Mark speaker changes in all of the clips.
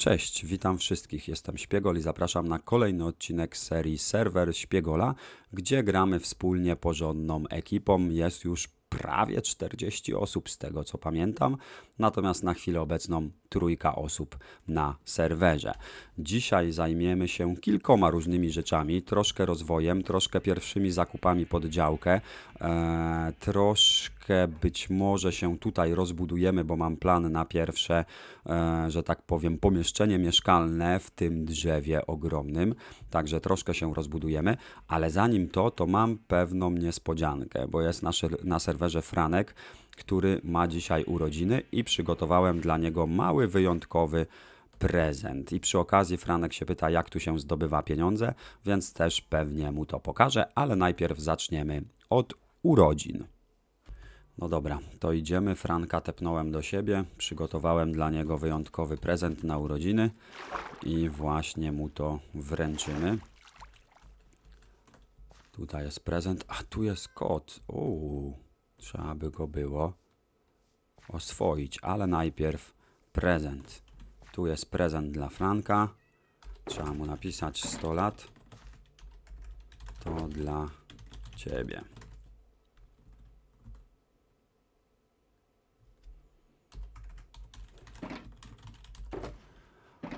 Speaker 1: Cześć, witam wszystkich. Jestem Śpiegol i zapraszam na kolejny odcinek serii Serwer Śpiegola, gdzie gramy wspólnie porządną ekipą. Jest już prawie 40 osób z tego co pamiętam, natomiast na chwilę obecną trójka osób na serwerze. Dzisiaj zajmiemy się kilkoma różnymi rzeczami, troszkę rozwojem, troszkę pierwszymi zakupami pod działkę, e, troszkę być może się tutaj rozbudujemy, bo mam plan na pierwsze, e, że tak powiem, pomieszczenie mieszkalne w tym drzewie ogromnym, także troszkę się rozbudujemy, ale zanim to, to mam pewną niespodziankę, bo jest na, na serwerze Franek, który ma dzisiaj urodziny i przygotowałem dla niego mały, wyjątkowy prezent. I przy okazji Franek się pyta, jak tu się zdobywa pieniądze, więc też pewnie mu to pokażę, ale najpierw zaczniemy od urodzin. No dobra, to idziemy. Franka tepnąłem do siebie, przygotowałem dla niego wyjątkowy prezent na urodziny i właśnie mu to wręczymy. Tutaj jest prezent, a tu jest kot. Uuu, trzeba by go było oswoić, ale najpierw prezent. Tu jest prezent dla Franka. Trzeba mu napisać 100 lat. To dla ciebie.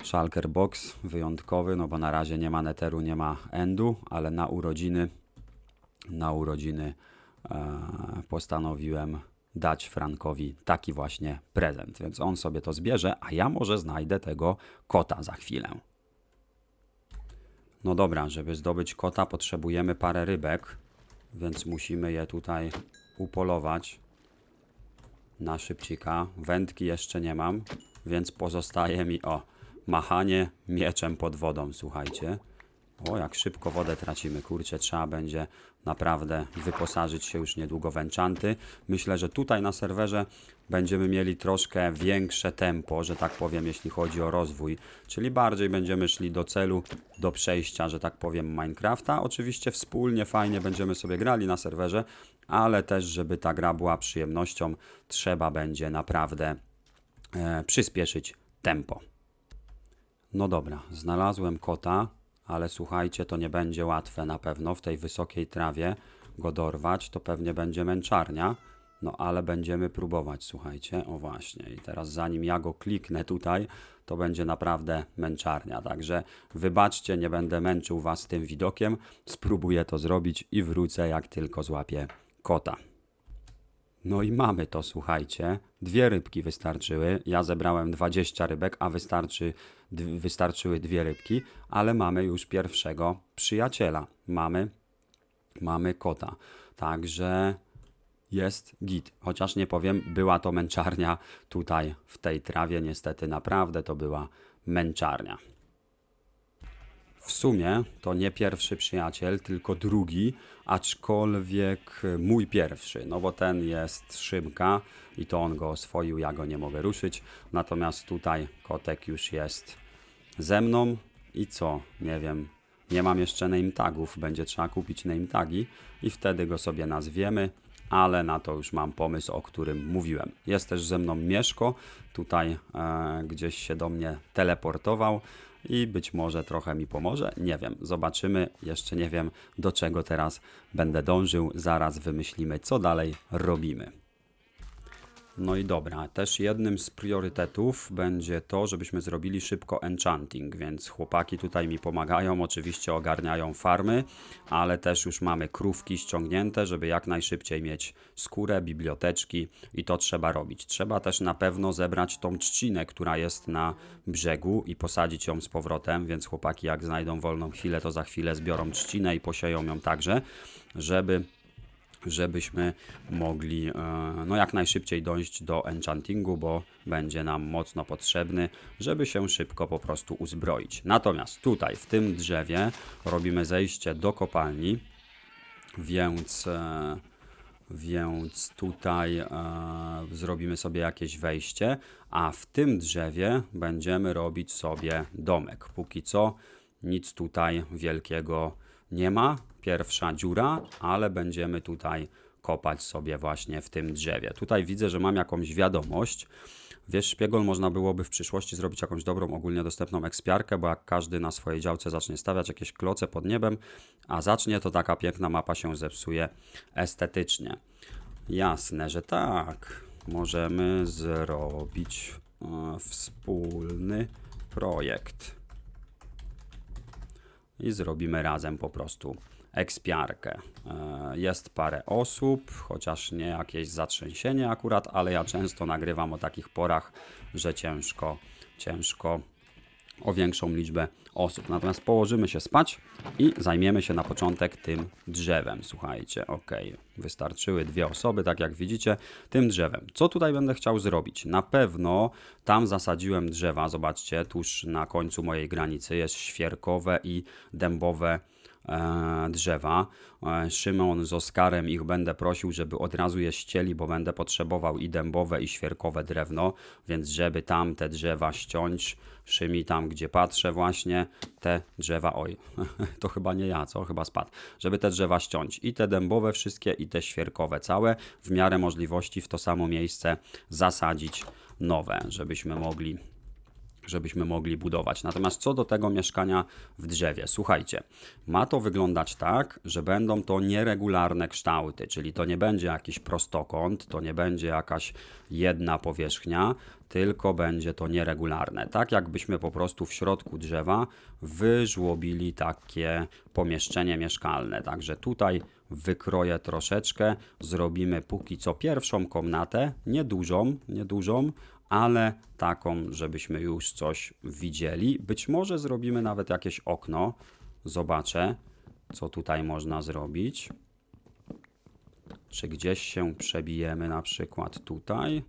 Speaker 1: Shulker Box wyjątkowy, no bo na razie nie ma neteru, nie ma endu, ale na urodziny na urodziny postanowiłem dać Frankowi taki właśnie prezent, więc on sobie to zbierze, a ja może znajdę tego kota za chwilę. No dobra, żeby zdobyć kota potrzebujemy parę rybek, więc musimy je tutaj upolować na szybcika. Wędki jeszcze nie mam, więc pozostaje mi o machanie mieczem pod wodą, słuchajcie. O, jak szybko wodę tracimy, kurczę, trzeba będzie naprawdę wyposażyć się już niedługo w enchanty. Myślę, że tutaj na serwerze będziemy mieli troszkę większe tempo, że tak powiem, jeśli chodzi o rozwój, czyli bardziej będziemy szli do celu, do przejścia, że tak powiem, Minecrafta. Oczywiście wspólnie, fajnie będziemy sobie grali na serwerze, ale też, żeby ta gra była przyjemnością, trzeba będzie naprawdę e, przyspieszyć tempo. No dobra, znalazłem kota, ale słuchajcie, to nie będzie łatwe na pewno w tej wysokiej trawie go dorwać, to pewnie będzie męczarnia. No ale będziemy próbować, słuchajcie. O właśnie, i teraz zanim ja go kliknę tutaj, to będzie naprawdę męczarnia. Także wybaczcie, nie będę męczył was tym widokiem. Spróbuję to zrobić i wrócę, jak tylko złapię kota. No i mamy to, słuchajcie. Dwie rybki wystarczyły. Ja zebrałem 20 rybek, a wystarczy, wystarczyły dwie rybki, ale mamy już pierwszego przyjaciela. Mamy, mamy kota. Także jest git. Chociaż nie powiem, była to męczarnia tutaj w tej trawie. Niestety naprawdę to była męczarnia. W sumie to nie pierwszy przyjaciel, tylko drugi, aczkolwiek mój pierwszy, no bo ten jest Szymka i to on go oswoił, ja go nie mogę ruszyć. Natomiast tutaj kotek już jest ze mną i co, nie wiem, nie mam jeszcze name tagów, będzie trzeba kupić name tagi i wtedy go sobie nazwiemy, ale na to już mam pomysł, o którym mówiłem. Jest też ze mną Mieszko, tutaj e, gdzieś się do mnie teleportował i być może trochę mi pomoże. Nie wiem, zobaczymy. Jeszcze nie wiem, do czego teraz będę dążył. Zaraz wymyślimy, co dalej robimy. No i dobra, też jednym z priorytetów będzie to, żebyśmy zrobili szybko enchanting, więc chłopaki tutaj mi pomagają, oczywiście ogarniają farmy, ale też już mamy krówki ściągnięte, żeby jak najszybciej mieć skórę, biblioteczki i to trzeba robić. Trzeba też na pewno zebrać tą trzcinę, która jest na brzegu i posadzić ją z powrotem, więc chłopaki jak znajdą wolną chwilę, to za chwilę zbiorą trzcinę i posieją ją także, żeby żebyśmy mogli e, no jak najszybciej dojść do enchantingu, bo będzie nam mocno potrzebny, żeby się szybko po prostu uzbroić. Natomiast tutaj w tym drzewie robimy zejście do kopalni, więc e, więc tutaj e, zrobimy sobie jakieś wejście, a w tym drzewie będziemy robić sobie domek. Póki co nic tutaj wielkiego nie ma. Pierwsza dziura, ale będziemy tutaj kopać sobie właśnie w tym drzewie. Tutaj widzę, że mam jakąś wiadomość. Wiesz, szpiegol można byłoby w przyszłości zrobić jakąś dobrą, ogólnie dostępną ekspiarkę, bo jak każdy na swojej działce zacznie stawiać jakieś kloce pod niebem, a zacznie, to taka piękna mapa się zepsuje estetycznie. Jasne, że tak. Możemy zrobić e, wspólny projekt. I zrobimy razem po prostu ekspiarkę. E, Jest parę osób, chociaż nie jakieś zatrzęsienie akurat, ale ja często nagrywam o takich porach, że ciężko, ciężko o większą liczbę osób. Natomiast położymy się spać i zajmiemy się na początek tym drzewem. Słuchajcie, ok, wystarczyły dwie osoby, tak jak widzicie, tym drzewem. Co tutaj będę chciał zrobić? Na pewno tam zasadziłem drzewa, zobaczcie, tuż na końcu mojej granicy jest świerkowe i dębowe drzewa. E, Szymon z Oskarem ich będę prosił, żeby od razu je ścieli, bo będę potrzebował i dębowe, i świerkowe drewno, więc żeby tam te drzewa ściąć, Szymi tam, gdzie patrzę właśnie, te drzewa, oj, to chyba nie ja, co? Chyba spadł. Żeby te drzewa ściąć i te dębowe wszystkie, i te świerkowe całe, w miarę możliwości w to samo miejsce zasadzić nowe, żebyśmy mogli żebyśmy mogli budować. Natomiast co do tego mieszkania w drzewie, słuchajcie, ma to wyglądać tak, że będą to nieregularne kształty, czyli to nie będzie jakiś prostokąt, to nie będzie jakaś jedna powierzchnia, tylko będzie to nieregularne. Tak jakbyśmy po prostu w środku drzewa wyżłobili takie pomieszczenie mieszkalne. Także tutaj wykroję troszeczkę, zrobimy póki co pierwszą komnatę, niedużą, niedużą, ale taką, żebyśmy już coś widzieli. Być może zrobimy nawet jakieś okno. Zobaczę, co tutaj można zrobić. Czy gdzieś się przebijemy na przykład tutaj?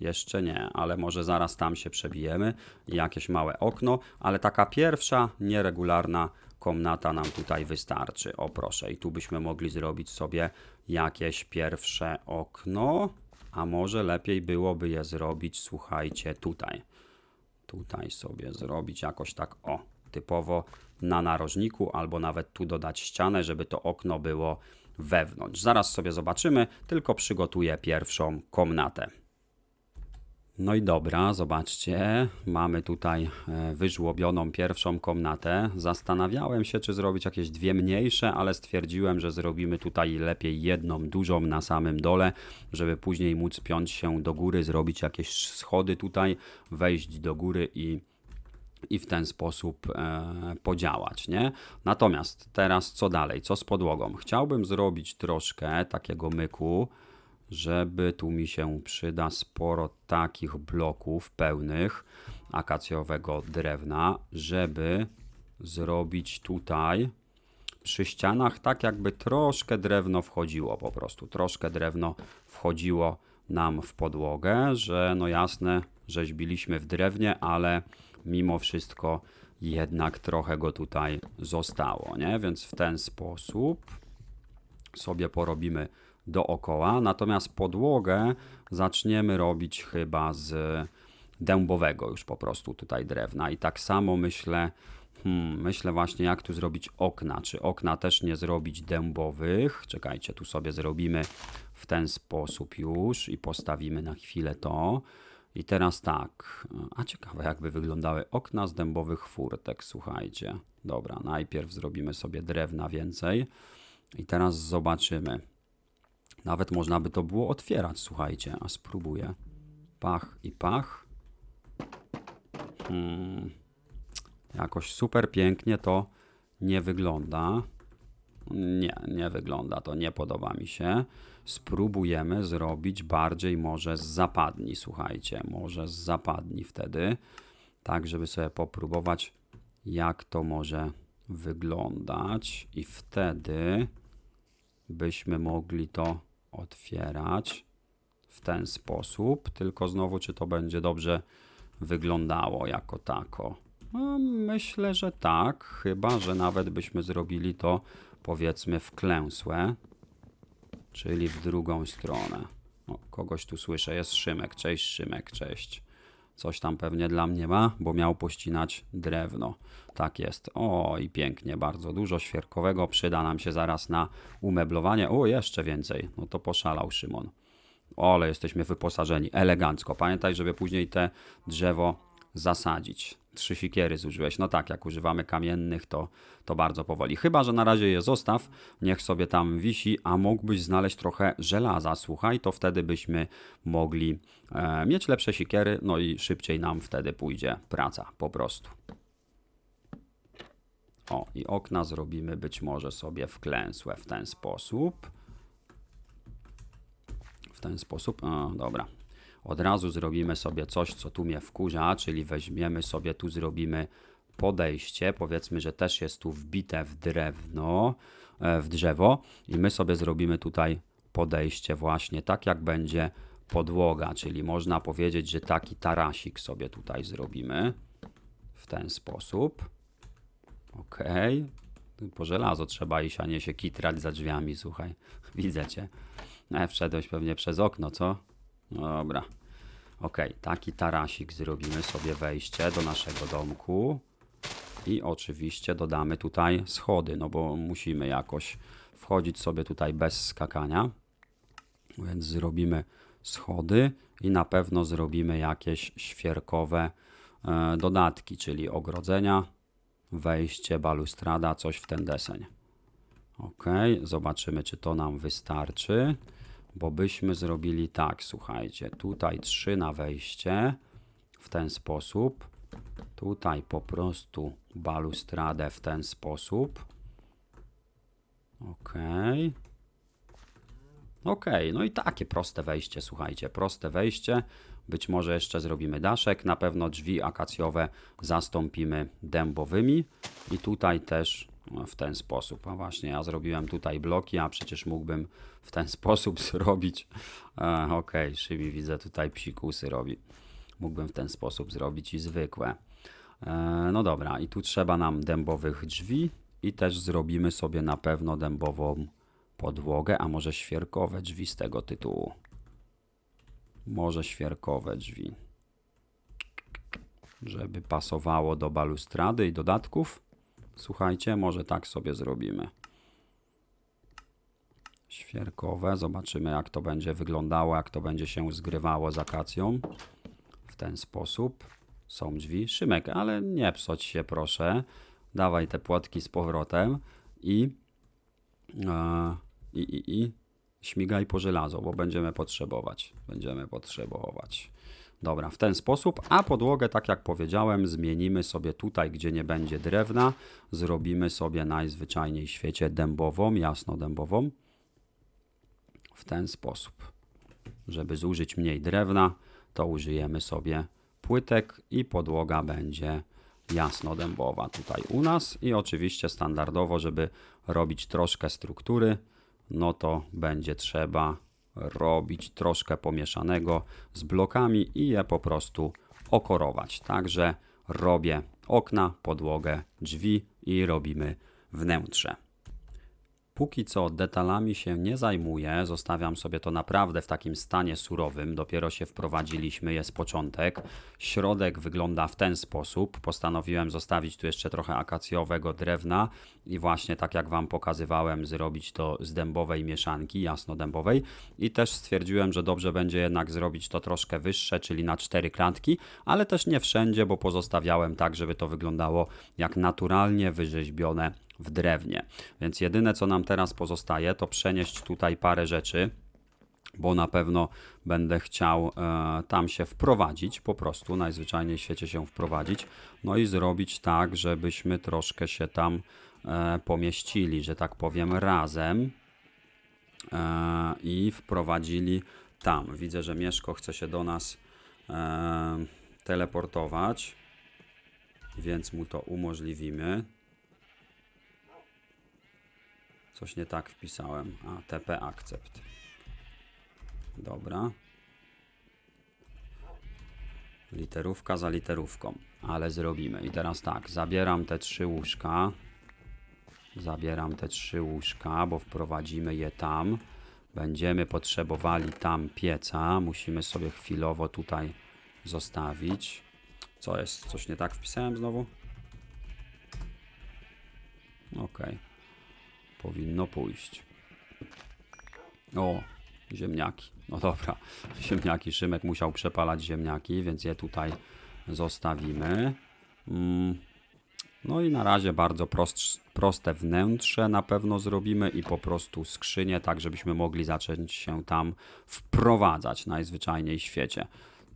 Speaker 1: Jeszcze nie, ale może zaraz tam się przebijemy. Jakieś małe okno, ale taka pierwsza, nieregularna komnata nam tutaj wystarczy. O proszę, i tu byśmy mogli zrobić sobie jakieś pierwsze okno, a może lepiej byłoby je zrobić, słuchajcie, tutaj. Tutaj sobie zrobić jakoś tak, o, typowo na narożniku, albo nawet tu dodać ścianę, żeby to okno było wewnątrz. Zaraz sobie zobaczymy, tylko przygotuję pierwszą komnatę. No i dobra, zobaczcie, mamy tutaj e, wyżłobioną pierwszą komnatę. Zastanawiałem się, czy zrobić jakieś dwie mniejsze, ale stwierdziłem, że zrobimy tutaj lepiej jedną dużą na samym dole, żeby później móc piąć się do góry, zrobić jakieś schody tutaj, wejść do góry i i w ten sposób e, podziałać, nie? Natomiast teraz co dalej? Co z podłogą? Chciałbym zrobić troszkę takiego myku, żeby tu mi się przyda sporo takich bloków pełnych akacjowego drewna, żeby zrobić tutaj przy ścianach tak jakby troszkę drewno wchodziło po prostu, troszkę drewno wchodziło nam w podłogę, że no jasne, rzeźbiliśmy w drewnie, ale mimo wszystko jednak trochę go tutaj zostało, nie? Więc w ten sposób sobie porobimy dookoła, natomiast podłogę zaczniemy robić chyba z dębowego już po prostu tutaj drewna i tak samo myślę, hmm, myślę właśnie jak tu zrobić okna, czy okna też nie zrobić dębowych, czekajcie, tu sobie zrobimy w ten sposób już i postawimy na chwilę to. I teraz tak, a ciekawe jakby wyglądały okna z dębowych furtek, słuchajcie. Dobra, najpierw zrobimy sobie drewna więcej i teraz zobaczymy. Nawet można by to było otwierać, słuchajcie, a spróbuję. Pach i pach. Hmm. Jakoś super pięknie to nie wygląda. Nie, nie wygląda to, nie podoba mi się. Spróbujemy zrobić bardziej może z zapadni, słuchajcie, może z zapadni wtedy, tak żeby sobie popróbować, jak to może wyglądać i wtedy byśmy mogli to otwierać w ten sposób, tylko znowu czy to będzie dobrze wyglądało jako tako. No, myślę, że tak, chyba że nawet byśmy zrobili to powiedzmy wklęsłe, czyli w drugą stronę. O, kogoś tu słyszę, jest Szymek, cześć Szymek, cześć. Coś tam pewnie dla mnie ma, bo miał pościnać drewno. Tak jest. O, i pięknie, bardzo dużo świerkowego przyda nam się zaraz na umeblowanie. O, jeszcze więcej. No to poszalał Szymon. O, ale jesteśmy wyposażeni. Elegancko. Pamiętaj, żeby później te drzewo zasadzić. Trzy sikiery zużyłeś. No tak, jak używamy kamiennych, to, to bardzo powoli. Chyba, że na razie je zostaw, niech sobie tam wisi, a mógłbyś znaleźć trochę żelaza, słuchaj, to wtedy byśmy mogli e, mieć lepsze sikiery, no i szybciej nam wtedy pójdzie praca, po prostu. O, i okna zrobimy być może sobie wklęsłe w ten sposób. W ten sposób, o, dobra. Od razu zrobimy sobie coś, co tu mnie wkurza, czyli weźmiemy sobie, tu zrobimy podejście, powiedzmy, że też jest tu wbite w drewno, e, w drzewo i my sobie zrobimy tutaj podejście właśnie tak, jak będzie podłoga, czyli można powiedzieć, że taki tarasik sobie tutaj zrobimy w ten sposób. Okej. Po żelazo trzeba iść, a nie się kitrać za drzwiami, słuchaj. Widzę cię. E, wszedłeś pewnie przez okno, co? Dobra. Okej, taki tarasik zrobimy sobie wejście do naszego domku. I oczywiście dodamy tutaj schody, no bo musimy jakoś wchodzić sobie tutaj bez skakania. Więc zrobimy schody i na pewno zrobimy jakieś świerkowe e, dodatki, czyli ogrodzenia, wejście, balustrada, coś w ten deseń. Ok, zobaczymy, czy to nam wystarczy, bo byśmy zrobili tak, słuchajcie, tutaj trzy na wejście w ten sposób, tutaj po prostu balustradę w ten sposób. Ok. Ok, no i takie proste wejście, słuchajcie, proste wejście. Być może jeszcze zrobimy daszek, na pewno drzwi akacjowe zastąpimy dębowymi i tutaj też w ten sposób. A właśnie, ja zrobiłem tutaj bloki, a przecież mógłbym w ten sposób zrobić. E, ok, Szybi widzę tutaj psikusy robi. Mógłbym w ten sposób zrobić i zwykłe. E, no dobra, i tu trzeba nam dębowych drzwi i też zrobimy sobie na pewno dębową podłogę, a może świerkowe drzwi z tego tytułu. Może świerkowe drzwi. Żeby pasowało do balustrady i dodatków. Słuchajcie, może tak sobie zrobimy. Świerkowe, zobaczymy jak to będzie wyglądało, jak to będzie się zgrywało z akacją. W ten sposób. Są drzwi. Szymek, ale nie psoć się proszę. Dawaj te płotki z powrotem i, e, i, i, i śmigaj po żelazo, bo będziemy potrzebować. Będziemy potrzebować. Dobra, w ten sposób, a podłogę, tak jak powiedziałem, zmienimy sobie tutaj, gdzie nie będzie drewna. Zrobimy sobie najzwyczajniej w świecie dębową, jasno dębową. W ten sposób. Żeby zużyć mniej drewna, to użyjemy sobie płytek i podłoga będzie jasno dębowa tutaj u nas. I oczywiście standardowo, żeby robić troszkę struktury, no to będzie trzeba robić troszkę pomieszanego z blokami i je po prostu okorować. Także robię okna, podłogę, drzwi i robimy wnętrze. Póki co detalami się nie zajmuję, zostawiam sobie to naprawdę w takim stanie surowym. Dopiero się wprowadziliśmy, jest początek. Środek wygląda w ten sposób. Postanowiłem zostawić tu jeszcze trochę akacjowego drewna i właśnie tak jak Wam pokazywałem, zrobić to z dębowej mieszanki, jasno dębowej. I też stwierdziłem, że dobrze będzie jednak zrobić to troszkę wyższe, czyli na cztery klatki, ale też nie wszędzie, bo pozostawiałem tak, żeby to wyglądało jak naturalnie wyrzeźbione w drewnie. Więc jedyne co nam teraz pozostaje, to przenieść tutaj parę rzeczy, bo na pewno będę chciał e, tam się wprowadzić, po prostu najzwyczajniej w świecie się wprowadzić, no i zrobić tak, żebyśmy troszkę się tam e, pomieścili, że tak powiem, razem e, i wprowadzili tam. Widzę, że Mieszko chce się do nas e, teleportować, więc mu to umożliwimy. Coś nie tak wpisałem. A, TP akcept. Dobra. Literówka za literówką, ale zrobimy. I teraz tak, zabieram te trzy łóżka. Zabieram te trzy łóżka, bo wprowadzimy je tam. Będziemy potrzebowali tam pieca. Musimy sobie chwilowo tutaj zostawić. Co jest? Coś nie tak wpisałem znowu? Okej powinno pójść. O, ziemniaki. No dobra, ziemniaki. Szymek musiał przepalać ziemniaki, więc je tutaj zostawimy. Mm. No i na razie bardzo prost, proste wnętrze na pewno zrobimy i po prostu skrzynię, tak żebyśmy mogli zacząć się tam wprowadzać najzwyczajniej w świecie.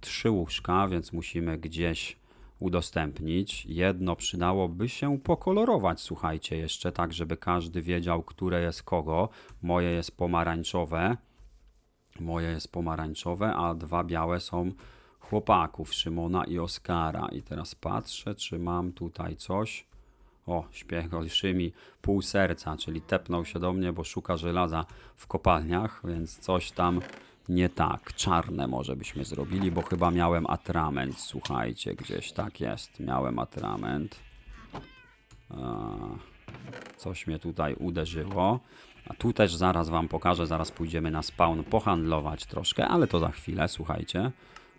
Speaker 1: Trzy łóżka, więc musimy gdzieś udostępnić. Jedno przydałoby się pokolorować, słuchajcie, jeszcze tak, żeby każdy wiedział, które jest kogo. Moje jest pomarańczowe. Moje jest pomarańczowe, a dwa białe są chłopaków, Szymona i Oskara. I teraz patrzę, czy mam tutaj coś. O, śpiegol Szymi pół serca, czyli tepnął się do mnie, bo szuka żelaza w kopalniach, więc coś tam nie tak. Czarne może byśmy zrobili, bo chyba miałem atrament, słuchajcie, gdzieś tak jest. Miałem atrament. Eee, Coś mnie tutaj uderzyło. A tu też zaraz wam pokażę, zaraz pójdziemy na spawn pohandlować troszkę, ale to za chwilę, słuchajcie.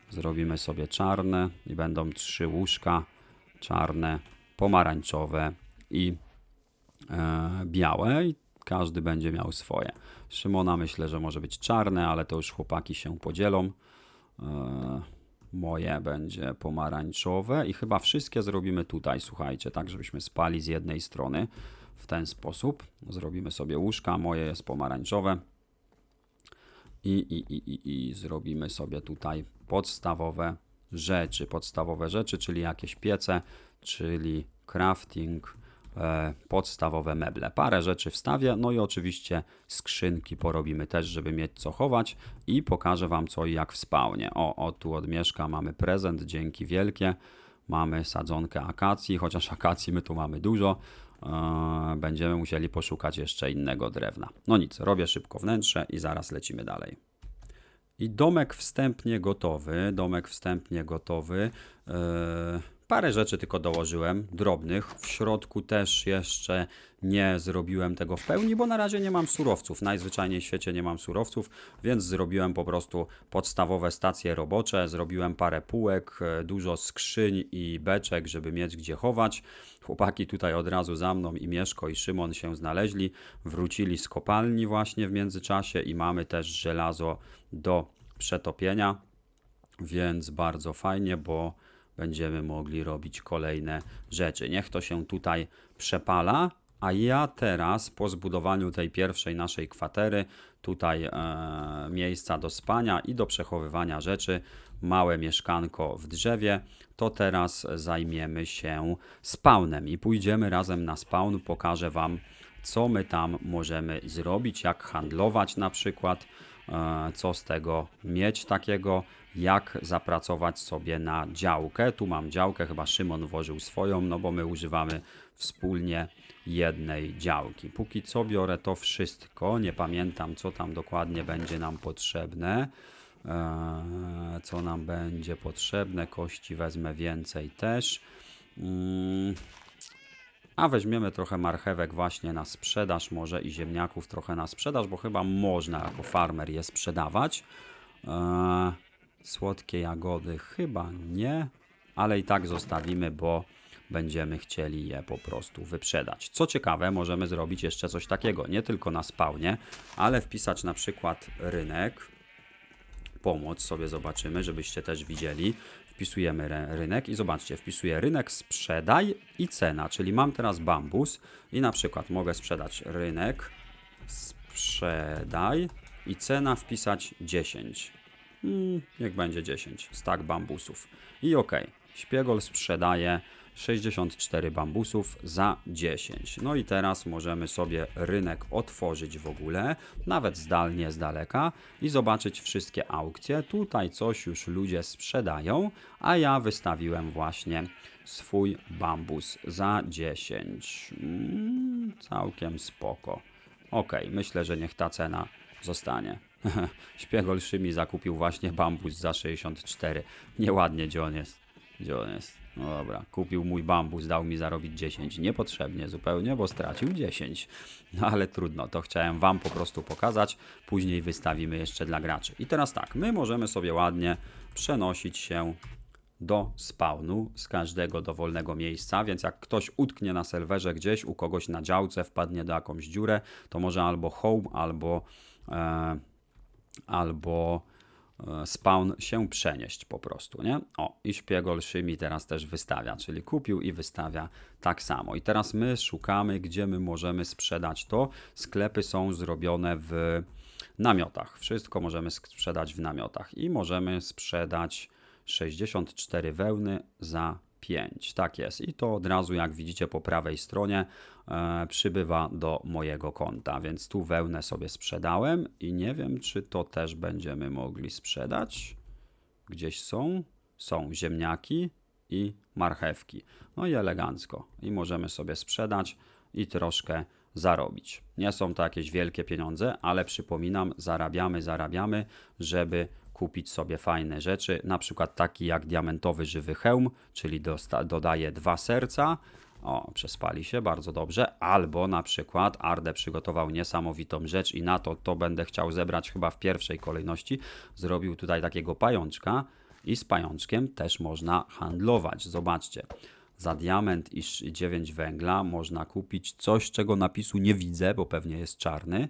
Speaker 1: Zrobimy sobie czarne i będą trzy łóżka. Czarne, pomarańczowe i e, białe i każdy będzie miał swoje. Szymona myślę, że może być czarne, ale to już chłopaki się podzielą. E, moje będzie pomarańczowe i chyba wszystkie zrobimy tutaj, słuchajcie, tak żebyśmy spali z jednej strony w ten sposób. Zrobimy sobie łóżka, moje jest pomarańczowe. I, i, i, i, i zrobimy sobie tutaj podstawowe rzeczy, podstawowe rzeczy, czyli jakieś piece, czyli crafting, podstawowe meble. Parę rzeczy wstawię, no i oczywiście skrzynki porobimy też, żeby mieć co chować i pokażę Wam co i jak w spawnie. O, o tu od Mieszka mamy prezent, dzięki wielkie. Mamy sadzonkę akacji, chociaż akacji my tu mamy dużo. E, będziemy musieli poszukać jeszcze innego drewna. No nic, robię szybko wnętrze i zaraz lecimy dalej. I domek wstępnie gotowy. Domek wstępnie gotowy. Yy, parę rzeczy tylko dołożyłem, drobnych. W środku też jeszcze nie zrobiłem tego w pełni, bo na razie nie mam surowców. Najzwyczajniej w świecie nie mam surowców, więc zrobiłem po prostu podstawowe stacje robocze. Zrobiłem parę półek, e, dużo skrzyń i beczek, żeby mieć gdzie chować. Chłopaki tutaj od razu za mną i Mieszko i Szymon się znaleźli. Wrócili z kopalni właśnie w międzyczasie i mamy też żelazo do przetopienia, więc bardzo fajnie, bo będziemy mogli robić kolejne rzeczy. Niech to się tutaj przepala, a ja teraz po zbudowaniu tej pierwszej naszej kwatery, tutaj e, miejsca do spania i do przechowywania rzeczy, małe mieszkanko w drzewie, to teraz zajmiemy się spawnem. I pójdziemy razem na spawn, pokażę Wam co my tam możemy zrobić, jak handlować na przykład, e, co z tego mieć takiego, jak zapracować sobie na działkę. Tu mam działkę, chyba Szymon włożył swoją, no bo my używamy wspólnie jednej działki. Póki co biorę to wszystko, nie pamiętam co tam dokładnie będzie nam potrzebne. E, co nam będzie potrzebne, kości wezmę więcej też. Mm, a weźmiemy trochę marchewek właśnie na sprzedaż, może i ziemniaków trochę na sprzedaż, bo chyba można jako farmer je sprzedawać. Eee, słodkie jagody chyba nie, ale i tak zostawimy, bo będziemy chcieli je po prostu wyprzedać. Co ciekawe, możemy zrobić jeszcze coś takiego, nie tylko na spawnie, ale wpisać na przykład rynek. Pomoc sobie zobaczymy, żebyście też widzieli wpisujemy rynek i zobaczcie, wpisuję rynek sprzedaj i cena, czyli mam teraz bambus i na przykład mogę sprzedać rynek sprzedaj i cena wpisać 10. Hmm, niech będzie 10. Stak bambusów. I ok, śpiegol sprzedaje 64 bambusów za 10. No i teraz możemy sobie rynek otworzyć w ogóle, nawet zdalnie, z daleka i zobaczyć wszystkie aukcje. Tutaj coś już ludzie sprzedają, a ja wystawiłem właśnie swój bambus za 10. Mm, całkiem spoko. Ok, myślę, że niech ta cena zostanie. Śpiegol Szymi zakupił właśnie bambus za 64. Nieładnie, gdzie on jest. Gdzie on jest? No dobra, kupił mój bambus, dał mi zarobić 10. Niepotrzebnie zupełnie, bo stracił 10. No ale trudno, to chciałem Wam po prostu pokazać. Później wystawimy jeszcze dla graczy. I teraz tak, my możemy sobie ładnie przenosić się do spawnu z każdego dowolnego miejsca, więc jak ktoś utknie na serwerze gdzieś, u kogoś na działce, wpadnie do jakąś dziurę, to może albo home, albo e, albo e, spawn się przenieść po prostu, nie? O, i szpiegol Szymi teraz też wystawia, czyli kupił i wystawia tak samo. I teraz my szukamy, gdzie my możemy sprzedać to. Sklepy są zrobione w namiotach. Wszystko możemy sprzedać w namiotach i możemy sprzedać 64 wełny za 5. Tak jest. I to od razu, jak widzicie po prawej stronie, e, przybywa do mojego konta. Więc tu wełnę sobie sprzedałem i nie wiem, czy to też będziemy mogli sprzedać. Gdzieś są. Są ziemniaki i marchewki. No i elegancko. I możemy sobie sprzedać i troszkę zarobić. Nie są to jakieś wielkie pieniądze, ale przypominam, zarabiamy, zarabiamy, żeby kupić sobie fajne rzeczy, na przykład taki jak diamentowy żywy hełm, czyli dodaje dwa serca. O, przespali się, bardzo dobrze. Albo na przykład Arde przygotował niesamowitą rzecz i na to to będę chciał zebrać chyba w pierwszej kolejności. Zrobił tutaj takiego pajączka i z pajączkiem też można handlować. Zobaczcie. Za diament i 9 węgla można kupić coś, czego napisu nie widzę, bo pewnie jest czarny.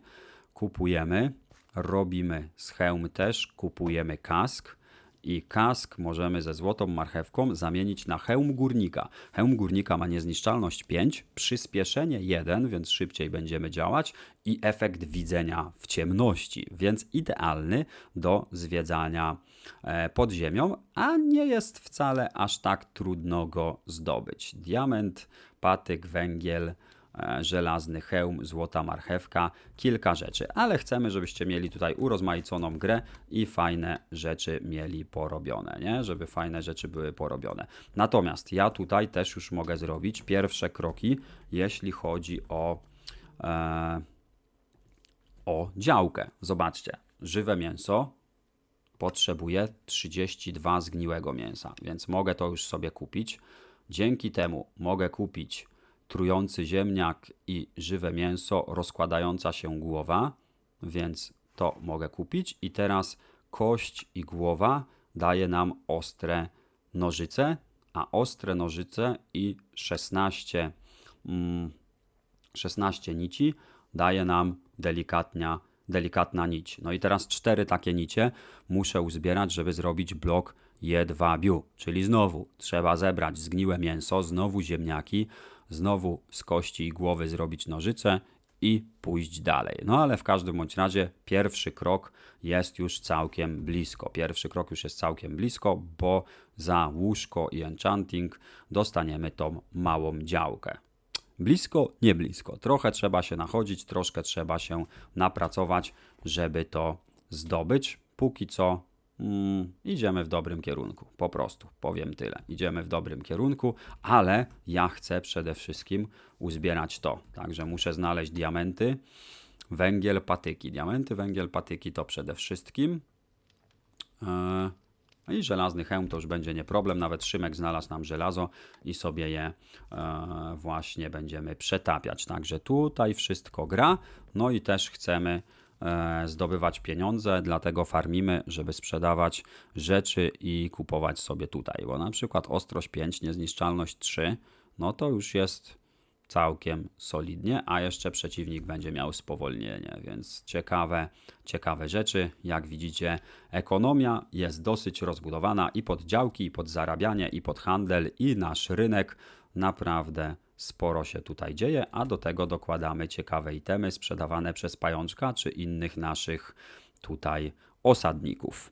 Speaker 1: Kupujemy, robimy z hełm też, kupujemy kask i kask możemy ze złotą marchewką zamienić na hełm górnika. Hełm górnika ma niezniszczalność 5, przyspieszenie 1, więc szybciej będziemy działać i efekt widzenia w ciemności, więc idealny do zwiedzania e, pod ziemią, a nie jest wcale aż tak trudno go zdobyć. Diament, patyk, węgiel, żelazny hełm, złota marchewka, kilka rzeczy, ale chcemy, żebyście mieli tutaj urozmaiconą grę i fajne rzeczy mieli porobione, nie? Żeby fajne rzeczy były porobione. Natomiast ja tutaj też już mogę zrobić pierwsze kroki, jeśli chodzi o e, o działkę. Zobaczcie, żywe mięso potrzebuje 32 zgniłego mięsa, więc mogę to już sobie kupić. Dzięki temu mogę kupić trujący ziemniak i żywe mięso, rozkładająca się głowa, więc to mogę kupić. I teraz kość i głowa daje nam ostre nożyce, a ostre nożyce i 16, mm, 16 nici daje nam delikatnia, delikatna nić. No i teraz cztery takie nicie muszę uzbierać, żeby zrobić blok jedwabiu, czyli znowu trzeba zebrać zgniłe mięso, znowu ziemniaki, znowu z kości i głowy zrobić nożyce i pójść dalej. No ale w każdym bądź razie pierwszy krok jest już całkiem blisko. Pierwszy krok już jest całkiem blisko, bo za łóżko i enchanting dostaniemy tą małą działkę. Blisko, nie blisko. Trochę trzeba się nachodzić, troszkę trzeba się napracować, żeby to zdobyć. Póki co mm, idziemy w dobrym kierunku. Po prostu powiem tyle. Idziemy w dobrym kierunku, ale ja chcę przede wszystkim uzbierać to. Także muszę znaleźć diamenty, węgiel, patyki. Diamenty, węgiel, patyki to przede wszystkim. No I żelazny hełm to już będzie nie problem. Nawet Szymek znalazł nam żelazo i sobie je e, właśnie będziemy przetapiać. Także tutaj wszystko gra. No i też chcemy zdobywać pieniądze, dlatego farmimy, żeby sprzedawać rzeczy i kupować sobie tutaj. Bo na przykład ostrość 5, niezniszczalność 3, no to już jest całkiem solidnie, a jeszcze przeciwnik będzie miał spowolnienie, więc ciekawe, ciekawe rzeczy. Jak widzicie, ekonomia jest dosyć rozbudowana i pod działki, i pod zarabianie, i pod handel, i nasz rynek naprawdę sporo się tutaj dzieje, a do tego dokładamy ciekawe itemy sprzedawane przez pajączka czy innych naszych tutaj osadników.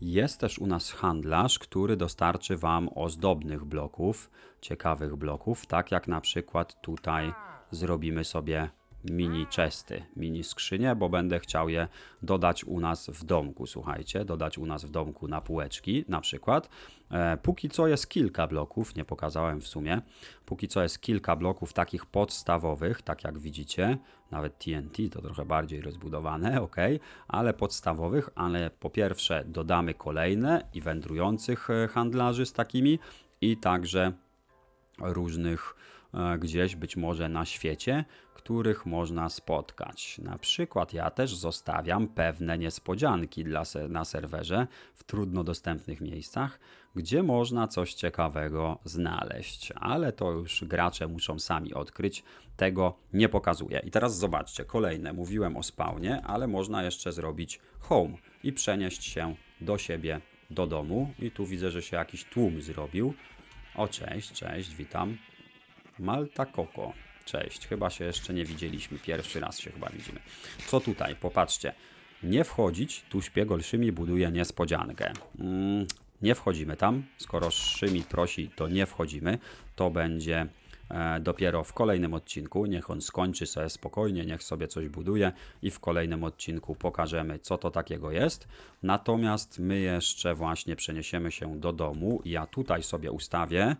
Speaker 1: Jest też u nas handlarz, który dostarczy Wam ozdobnych bloków, ciekawych bloków, tak jak na przykład tutaj zrobimy sobie mini chesty, mini skrzynie, bo będę chciał je dodać u nas w domku, słuchajcie, dodać u nas w domku na półeczki na przykład. E, póki co jest kilka bloków, nie pokazałem w sumie, póki co jest kilka bloków takich podstawowych, tak jak widzicie, nawet TNT to trochę bardziej rozbudowane, ok, ale podstawowych, ale po pierwsze dodamy kolejne i wędrujących e, handlarzy z takimi i także różnych gdzieś być może na świecie, których można spotkać. Na przykład ja też zostawiam pewne niespodzianki dla na serwerze w trudno dostępnych miejscach, gdzie można coś ciekawego znaleźć, ale to już gracze muszą sami odkryć. Tego nie pokazuję. I teraz zobaczcie, kolejne. Mówiłem o spawnie, ale można jeszcze zrobić home i przenieść się do siebie, do domu. I tu widzę, że się jakiś tłum zrobił. O, cześć, cześć, witam. Malta Coco. Cześć, chyba się jeszcze nie widzieliśmy. Pierwszy raz się chyba widzimy. Co tutaj? Popatrzcie. Nie wchodzić, tu szpiegol Szymi buduje niespodziankę. Mm, nie wchodzimy tam. Skoro Szymi prosi, to nie wchodzimy. To będzie e, dopiero w kolejnym odcinku. Niech on skończy sobie spokojnie, niech sobie coś buduje i w kolejnym odcinku pokażemy, co to takiego jest. Natomiast my jeszcze właśnie przeniesiemy się do domu. Ja tutaj sobie ustawię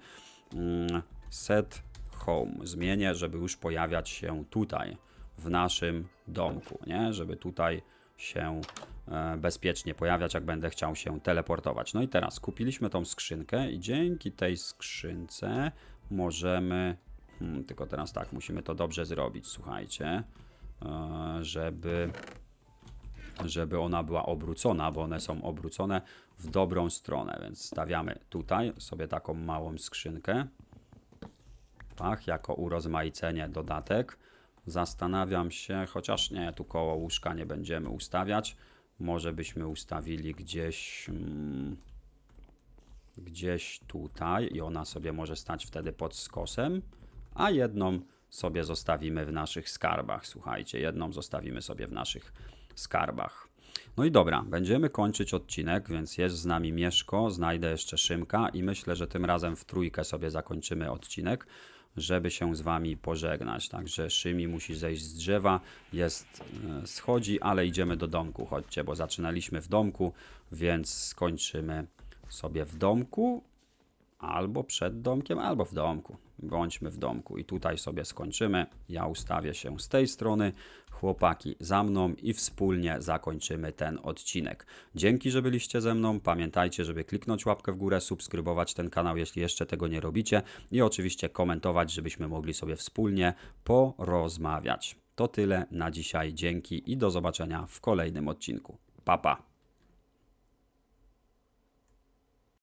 Speaker 1: mm, set home. Zmienię, żeby już pojawiać się tutaj, w naszym domku, nie? Żeby tutaj się e, bezpiecznie pojawiać, jak będę chciał się teleportować. No i teraz kupiliśmy tą skrzynkę i dzięki tej skrzynce możemy, hmm, tylko teraz tak, musimy to dobrze zrobić, słuchajcie, e, żeby żeby ona była obrócona, bo one są obrócone w dobrą stronę, więc stawiamy tutaj sobie taką małą skrzynkę, jako urozmaicenie dodatek. Zastanawiam się, chociaż nie, tu koło łóżka nie będziemy ustawiać, może byśmy ustawili gdzieś mm, gdzieś tutaj i ona sobie może stać wtedy pod skosem, a jedną sobie zostawimy w naszych skarbach. Słuchajcie, jedną zostawimy sobie w naszych skarbach. No i dobra, będziemy kończyć odcinek, więc jest z nami Mieszko, znajdę jeszcze Szymka i myślę, że tym razem w trójkę sobie zakończymy odcinek, żeby się z wami pożegnać. Także Szymi musi zejść z drzewa, jest, e, schodzi, ale idziemy do domku, chodźcie, bo zaczynaliśmy w domku, więc skończymy sobie w domku, albo przed domkiem, albo w domku. Bądźmy w domku i tutaj sobie skończymy. Ja ustawię się z tej strony, chłopaki za mną i wspólnie zakończymy ten odcinek. Dzięki, że byliście ze mną. Pamiętajcie, żeby kliknąć łapkę w górę, subskrybować ten kanał, jeśli jeszcze tego nie robicie i oczywiście komentować, żebyśmy mogli sobie wspólnie porozmawiać. To tyle na dzisiaj. Dzięki i do zobaczenia w kolejnym odcinku. Pa pa.